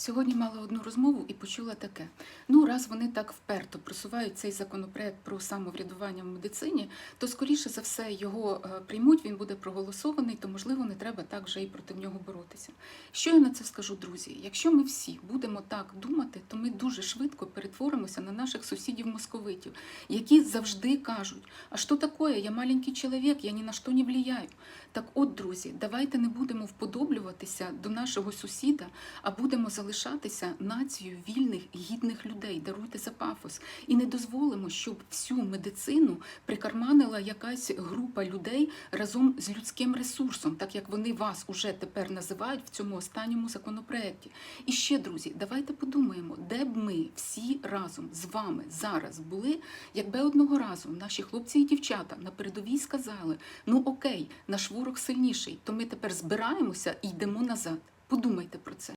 Сьогодні мала одну розмову і почула таке: ну, раз вони так вперто просувають цей законопроект про самоврядування в медицині, то скоріше за все його е, приймуть, він буде проголосований, то можливо не треба так вже і проти нього боротися. Що я на це скажу, друзі? Якщо ми всі будемо так думати, то ми дуже швидко перетворимося на наших сусідів московитів, які завжди кажуть: а що таке? Я маленький чоловік, я ні на що не влияю. Так, от, друзі, давайте не будемо вподоблюватися до нашого сусіда, а будемо залишатися нацією вільних, гідних людей. Даруйте за пафос. І не дозволимо, щоб всю медицину прикарманила якась група людей разом з людським ресурсом, так як вони вас уже тепер називають в цьому останньому законопроекті. І ще, друзі, давайте подумаємо, де б ми всі разом з вами зараз були, якби одного разу наші хлопці і дівчата на передовій сказали: ну окей, наш ворог сильніший, то ми тепер збираємося і йдемо назад. Подумайте про це.